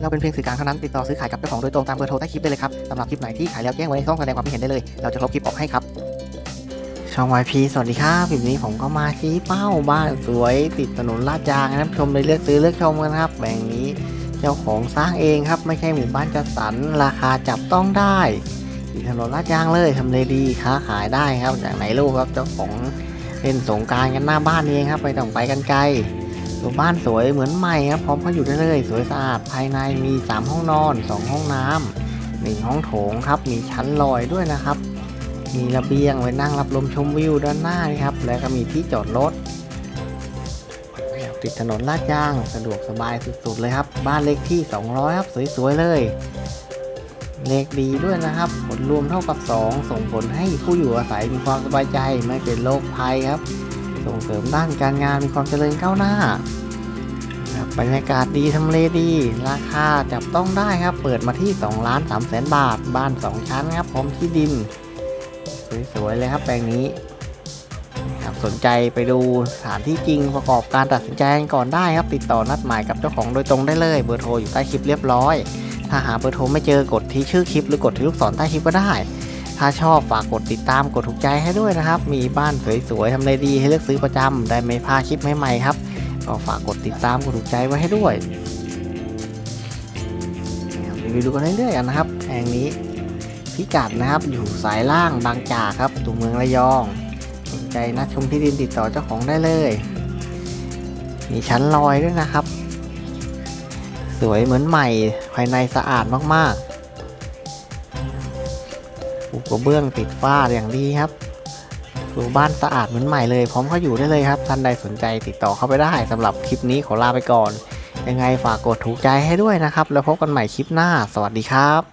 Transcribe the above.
เราเป็นเพียงสื่อกลางเท่านั้นติดต่อซื้อขายกับเจ้าของโดยตรงตามเบอร์โทรใต้คลิปได้เลยครับสำหรับคลิปไหนที่ขายแล้วแจ้งไว้ในช่องแสดงความคิดเห็นได้เลย เราจะลบคลิปออกให้ครับช่อง YP สวัสดีครับคลิปนี้ผมก็มาชี้เป้าบ้านสวยติดถนนลาดยางนะครับชมเลยเลือกซื้อเลือกชมกันครับแบ่งนี้เจ้าของสร้างเองครับไม่ใช่หมู่บ้านจัดสรรราคาจับต้องได้ติดถนนลาดยางเลยทำเลดีค้าขายได้ครับจากไหนลูกครับเจ้าของเล่นสงการกันหน้าบ้านเองครับไปต้องไปกันไกล ตัวบ้านสวยเหมือนใหม่ครับพร้อมเขาอยู่ได้เลย สวยสะอาดภายในมี 3 ห้องนอน 2 ห้องน้ำหนึ่งห้องโถงครับ มีชั้นลอยด้วยนะครับ มีระเบียงไว้นั่งรับลมชมวิวด้านหน้านี่ครับ แล้วก็มีที่จอดรถติดถนนลาดยางสะดวกสบายสุดๆเลยครับ บ้านเลขที่ 200 ครับ สวยๆเลย เลขดีด้วยนะครับ ผลรวมเท่ากับ 2 ส่งผลให้ผู้อยู่อาศัยมีความสบายใจไม่เป็นโรคภัยครับ ส่งเสริมด้านการงานมีความเจริญก้าวหน้าครับบรรยากาศดีทำเลดี ราคาจับต้องได้ครับ เปิดมาที่2ล้าน3แสนบาท บ้าน 2 ชั้นครับพร้อมที่ดิน สวยๆเลยครับแปลงนี้ครับสนใจไปดูสถานที่จริงประกอบการตัดสินใจกันก่อนได้ครับ ติดต่อนัดหมายกับเจ้าของโดยตรงได้เลย เบอร์โทรอยู่ใต้คลิปเรียบร้อย ถ้าหาเบอร์โทรไม่เจอกดที่ชื่อคลิปหรือกดที่ลูกศรใต้คลิปก็ได้ ถ้าชอบฝากกดติดตามกดถูกใจให้ด้วยนะครับ มีบ้านสวยๆทำเลดีให้เลือกซื้อประจำได้ไม่พลาดคลิปใหม่ๆครับ ก็ฝากกดติดตามกดถูกใจไว้ให้ด้วยรีวิวดูกันเรื่อยๆกันนะครับแห่งนี้พิกัดนะครับอยู่สายล่างบางจากครับตัวเมืองระยองสนใจนัดชมที่ดินติดต่อเจ้าของได้เลย มีชั้นลอยด้วยนะครับ สวยเหมือนใหม่ภายในสะอาดมากๆ ปูกระเบื้องติดฝ้าอย่างดีครับดูบ้านสะอาดเหมือนใหม่เลย พร้อมเข้าอยู่ได้เลยครับ ท่านใดสนใจติดต่อเข้าไปได้สำหรับคลิปนี้ขอลาไปก่อน ยังไงฝากกดถูกใจให้ด้วยนะครับ แล้วพบกันใหม่คลิปหน้า สวัสดีครับ